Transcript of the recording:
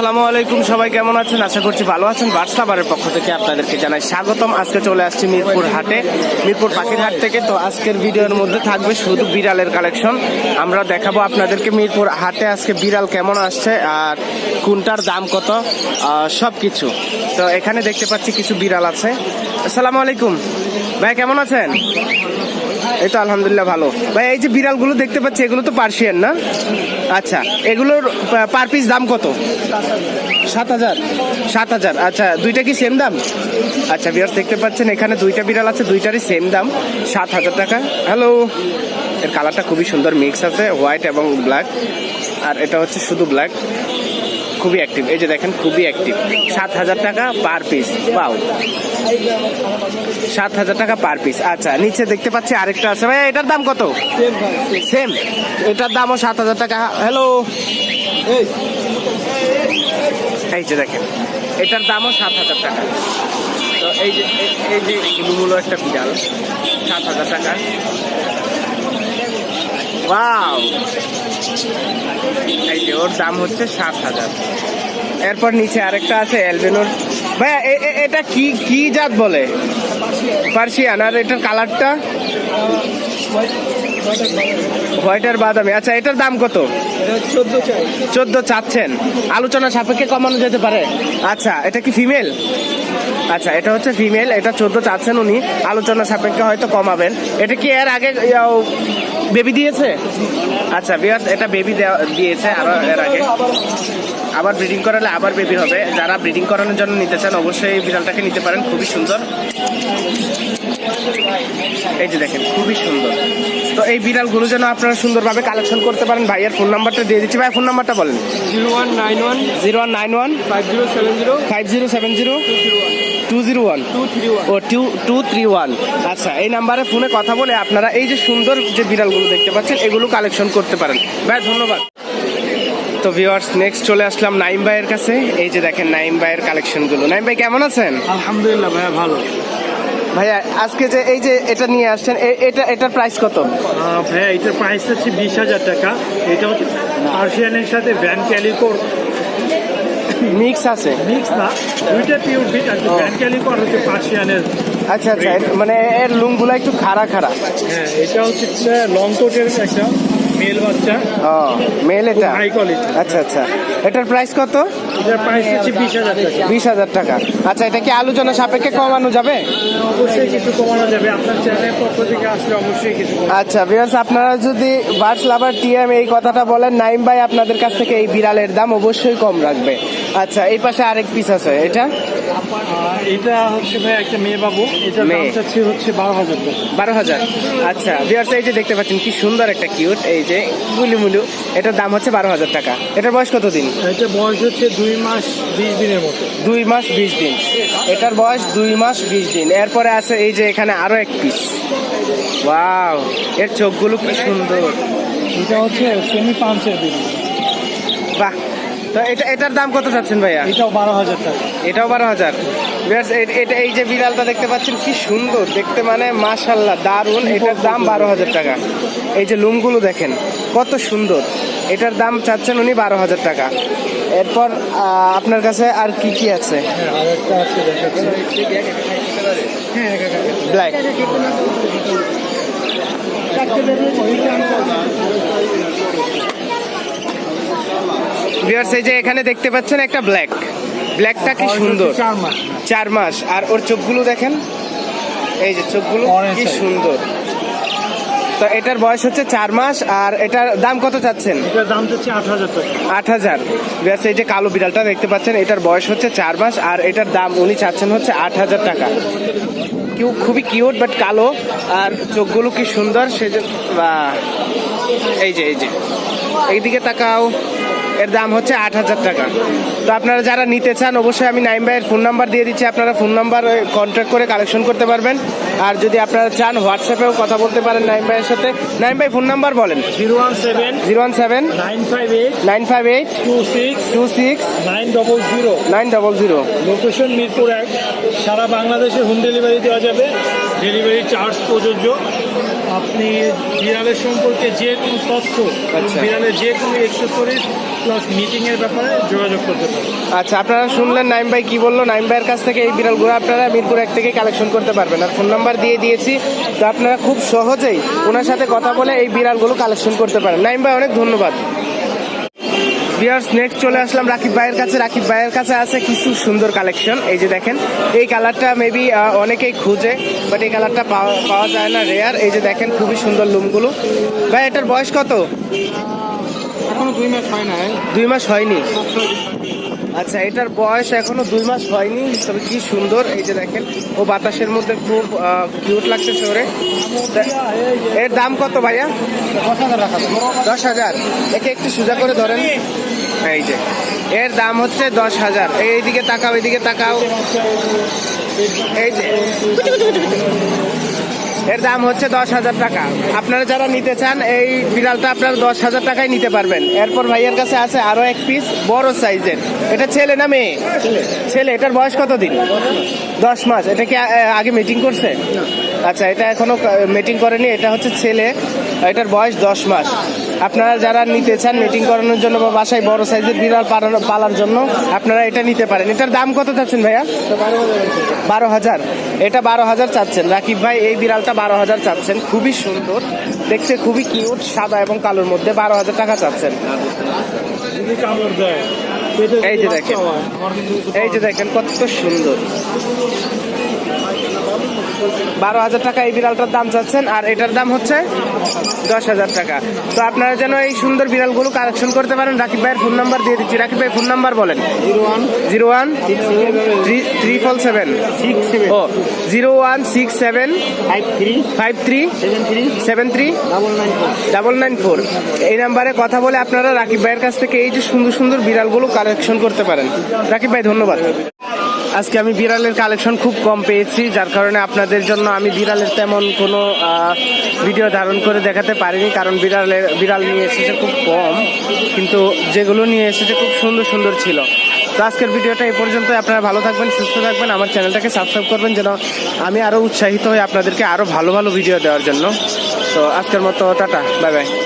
আসসালামু আলাইকুম, সবাই কেমন আছেন? আশা করছি ভালো আছেন। বার্সাবারের পক্ষ থেকে আপনাদেরকে জানাই স্বাগতম। আজকে চলে আসছি মিরপুর হাটে। মিরপুর পাখির হাট থেকে তো আজকের ভিডিওর মধ্যে থাকবে শুধু বিড়ালের কালেকশন। আমরা দেখাবো আপনাদেরকে মিরপুর হাটে আজকে বিড়াল কেমন আসছে আর কোনটার দাম কত সব কিছু তো এখানে দেখতে পাচ্ছি কিছু বিড়াল আছে। আসসালামু আলাইকুম। ভাই, কেমন আছেন? এই তো আলহামদুলিল্লাহ ভালো। ভাই এই যে বিড়ালগুলো দেখতে পাচ্ছি এগুলো তো পার্সিয়ান না? আচ্ছা এগুলোর পার পিস দাম কত? সাত হাজার। সাত হাজার আচ্ছা দুইটা কি সেম দাম? আচ্ছা বিয়ার দেখতে পাচ্ছেন এখানে দুইটা বিড়াল আছে দুইটারই সেম দাম সাত হাজার টাকা। হ্যালো এর কালারটা খুবই সুন্দর মিক্স আছে হোয়াইট এবং ব্ল্যাক আর এটা হচ্ছে শুধু ব্ল্যাক খুবই অ্যাক্টিভ এই যে দেখেন খুবই অ্যাক্টিভ সাত হাজার টাকা পার পিস পাও সাত হাজার টাকা পার পিস। আচ্ছা নিচে দেখতে পাচ্ছি আরেকটা আছে। ভাই এটার দাম কত? সেম এটার দামও সাত হাজার টাকা। হ্যালো এই। যে দেখেন এটার দামও সাত হাজার টাকা। তো এই যে এই- যে এগুলো একটা বিড়াল সাত হাজার টাকা। ওয়াও এই যে ওর দাম হচ্ছে সাত হাজার। এরপর নিচে আরেকটা আছে অ্যালবেনোর ভাইয়া এটা কি কি জাত বলে? পার্সিয়ান, আর এটার কালারটা? হোয়াইট আর বাদামি। আচ্ছা এটার দাম কত? চোদ্দ চাচ্ছেন। আলোচনা সাপেক্ষে কমানো যেতে পারে। আচ্ছা এটা কি ফিমেল? আচ্ছা এটা হচ্ছে ফিমেল, এটা চোদ্দ চাচ্ছেন উনি। আলোচনা সাপেক্ষে হয়তো কমাবেন। এটা কি এর আগে বেবি দিয়েছে? আচ্ছা বিয়ার এটা বেবি দিয়েছে আরও এর আগে। আবার ব্রিডিং করালে আবার বেবি হবে। যারা ব্রিডিং করানোর জন্য নিতে চান অবশ্যই এই বিড়ালটাকে নিতে পারেন। খুবই সুন্দর। এই যে দেখেন খুবই সুন্দর। তো এই বিড়ালগুলো যেন আপনারা সুন্দরভাবে কালেকশন করতে পারেন ভাইয়ের ফোন নাম্বারটা দিয়ে দিচ্ছি। ভাই ফোন নাম্বারটা বলেন। Zero one nine one zero one nine one five zero seven zero five zero seven zero two zero one. O two two three one আচ্ছা এই নাম্বারে ফোনে কথা বলে আপনারা এই যে সুন্দর যে বিড়ালগুলো দেখতে পাচ্ছেন এগুলো কালেকশন করতে পারেন। ভাই ধন্যবাদ। তো ভিওয়ার্স নেক্সট চলে আসলাম নাইম ভাইয়ের কাছে। এই যে দেখেন নাইম ভাইয়ের কালেকশনগুলো নাইম ভাই কেমন আছেন? আলহামদুলিল্লাহ ভাইয়া ভালো। ভাইয়া আজকে যে এই যে এটা নিয়ে আসছেন এটা এটার প্রাইস কত? ভাইয়া এটার প্রাইস হচ্ছে বিশ হাজার টাকা। এটা হচ্ছে পার্সিয়ানের সাথে ভ্যান ক্যালিকোর মিক্স আছে? মিক্স না দুইটা পিওর বিট আর ভ্যান ক্যালিকোর হচ্ছে পার্সিয়ানের আচ্ছা আচ্ছা। মানে এর লুমগুলো একটু খাড়া খাড়া। হ্যাঁ এটা হচ্ছে লং কোটের একটা। মেল বাচ্চা। ও মেল এটা? হাই কোয়ালিটি আচ্ছা আচ্ছা। এটার প্রাইস কত? এটার প্রাইস হচ্ছে বিশ হাজার টাকা। বিশ হাজার টাকা। আচ্ছা এটা কি আলোচনা সাপেক্ষে কমানো যাবে? অবশ্যই কিছু কমানো যাবে। আপনার চ্যানেলের পক্ষ থেকে আসলে অবশ্যই কিছু আচ্ছা বিয়ার্স আপনারা যদি বার্ডস লাভার টিএম এই কথাটা বলেন নাইম ভাই আপনাদের কাছ থেকে এই বিড়ালের দাম অবশ্যই কম রাখবে। আচ্ছা এই পাশে আরেক পিস আছে এটা? এটা হচ্ছে ভাই একটা মেয়ে বাবু। দাম। চাচ্ছি হচ্ছে বারো হাজার বারো হাজার। আচ্ছা এই যে দেখতে পাচ্ছেন কি সুন্দর একটা কিউট এই যে এটার দাম হচ্ছে বারো হাজার টাকা। এটার বয়স কত দিন? এটা বয়স হচ্ছে দুই মাস বিশ দিনের মতো। দুই মাস বিশ দিন। এটার বয়স দুই মাস বিশ দিন। এরপরে আছে এই যে এখানে আরও এক পিস ওয়াও এর চোখগুলো কি সুন্দর। এটা হচ্ছে সেমি পাঁচের দিন। বাহ তো এটা এটার দাম কত চাচ্ছেন ভাইয়া? এটাও বারো হাজার টাকা। এটাও বারো হাজার। এটা এই যে বিড়ালটা দেখতে পাচ্ছেন কি সুন্দর। দেখতে মানে মাশাল্লাহ দারুণ এটার দাম বারো হাজার টাকা। এই যে লুমগুলো দেখেন কত সুন্দর। এটার দাম চাচ্ছেন উনি বারো হাজার টাকা। এরপর আপনার কাছে আর কি কি আছে? ব্ল্যাক ভিউয়ার্স এই যে এখানে দেখতে পাচ্ছেন একটা ব্ল্যাক ব্ল্যাকটা কি সুন্দর? চার মাস। আর ওর চোখগুলো দেখেন। এই যে চোখগুলো কি সুন্দর। তো এটার বয়স হচ্ছে চার মাস আর এটার দাম কত চাচ্ছেন? এটার দাম হচ্ছে আট হাজার আট হাজার। ব্যাস এই যে কালো বিড়ালটা দেখতে পাচ্ছেন এটার বয়স হচ্ছে চার মাস আর এটার দাম উনি চাচ্ছেন হচ্ছে আট হাজার টাকা। কেউ খুবই কিউট বাট কালো আর চোখগুলো কি সুন্দর সে যে এই যে এই যে। এইদিকে তাকাও। এর দাম হচ্ছে আট হাজার টাকা। তো আপনারা যারা নিতে চান অবশ্যই আমি নাইম ভাইয়ের ফোন নাম্বার দিয়ে দিচ্ছি। আপনারা ফোন নাম্বার কন্ট্যাক্ট করে কালেকশন করতে পারবেন। আর যদি আপনারা চান হোয়াটসঅ্যাপেও কথা বলতে পারেন নাইম ভাইয়ের সাথে। নাইম ভাই ফোন নাম্বার বলেন। Zero one seven zero one seven nine five eight nine five eight two six two six nine double zero nine double zero. Location Mirpur এক। সারা বাংলাদেশে হোম ডেলিভারি দেওয়া যাবে। ডেলিভারি চার্জ প্রযোজ্য। আপনি বিড়ালের সম্পর্কে যে কোনো তথ্য আচ্ছা। বিড়ালের যে কোনো এক্সেসরিজ প্লাস মিটিংয়ের এর ব্যাপারে যোগাযোগ করতে পারেন। আচ্ছা আপনারা শুনলেন নাইম ভাই কি বলল? নাইম ভাইয়ের কাছ থেকে এই বিড়ালগুলো আপনারা মিরপুর এক থেকে কালেকশন করতে পারবেন। আর ফোন নাম্বার দিয়ে দিয়েছি তো আপনারা খুব সহজেই ওনার সাথে কথা বলে এই বিড়ালগুলো কালেকশন করতে পারেন। নাইম ভাই অনেক ধন্যবাদ। বিয়ার্স নেক্সট চলে আসলাম রাকিব ভাইয়ের কাছে। রাকিব ভাইয়ের কাছে আছে কিছু সুন্দর কালেকশন এই যে দেখেন এই কালারটা মেবি অনেকেই খুঁজে বাট এই কালারটা পাওয়া যায় না রেয়ার এই যে দেখেন খুবই সুন্দর লুমগুলো ভাই এটার বয়স কত? এখনও দুই মাস হয় না দুই মাস হয়নি? আচ্ছা এটার বয়স এখনও দুই মাস হয়নি তবে কি সুন্দর। এই যে দেখেন ও বাতাসের মধ্যে খুব কিউট লাগছে শহরে। এর দাম কত ভাইয়া? দশ হাজার। একে একটু সোজা করে ধরেন। এই যে এর দাম হচ্ছে দশ হাজার। এইদিকে তাকাও এইদিকে তাকাও। এই যে এর দাম হচ্ছে দশ হাজার টাকা। আপনারা যারা নিতে চান এই বিড়ালটা আপনারা দশ হাজার টাকায় নিতে পারবেন। এরপর ভাইয়ের কাছে আছে আরও এক পিস বড় সাইজের এটা ছেলে না মেয়ে? ছেলে এটার বয়স কত দিন? দশ মাস। এটা কি আগে মিটিং করছে? আচ্ছা এটা এখনও মিটিং করেনি। এটা হচ্ছে ছেলে। এটার বয়স দশ মাস। আপনারা যারা নিতে চান মিটিং করানোর জন্য বা বাসায় বড় সাইজের বিড়াল পালার জন্য, আপনারা এটা নিতে পারেন। এটার দাম কত চাচ্ছেন ভাইয়া? বারো হাজার। এটা বারো হাজার চাচ্ছেন। রাকিব ভাই, এই বিড়ালটা বারো হাজার চাচ্ছেন। খুবই সুন্দর। দেখতে খুবই কিউট সাদা এবং কালোর মধ্যে বারো হাজার টাকা চাচ্ছেন। এই যে দেখেন। এই যে দেখেন, কত সুন্দর। বারো হাজার টাকা এই বিড়ালটার দাম চাচ্ছেন আর এটার দাম হচ্ছে দশ হাজার টাকা। তো আপনারা যেন এই সুন্দর বিড়ালগুলো কালেকশন করতে পারেন রাকিব ভাইয়ের ফোন নাম্বার দিয়ে দিচ্ছি। রাকিব ভাই ফোন নাম্বার বলেন। Zero one zero one seven six o zero one six seven five three five three seven three seven three double nine four. Double nine four. এই নাম্বারে কথা বলে আপনারা রাকিব ভাইয়ের কাছ থেকে এই যে সুন্দর সুন্দর বিড়ালগুলো কালেকশন করতে পারেন। রাকিব ভাই ধন্যবাদ। আজকে আমি বিড়ালের কালেকশন খুব কম পেয়েছি, যার কারণে আপনাদের জন্য আমি বিড়ালের তেমন কোনো ভিডিও ধারণ করে দেখাতে পারিনি, কারণ বিড়ালের, বিড়াল নিয়ে এসেছে খুব কম, কিন্তু যেগুলো নিয়ে এসেছে খুব সুন্দর সুন্দর ছিল। তো আজকের ভিডিওটা এই পর্যন্ত আপনারা ভালো থাকবেন, সুস্থ থাকবেন, আমার চ্যানেলটাকে সাবস্ক্রাইব করবেন যেন আমি আরও উৎসাহিত হই আপনাদেরকে আরও ভালো ভালো ভিডিও দেওয়ার জন্য। তো আজকের মতো, টাটা বাই বাই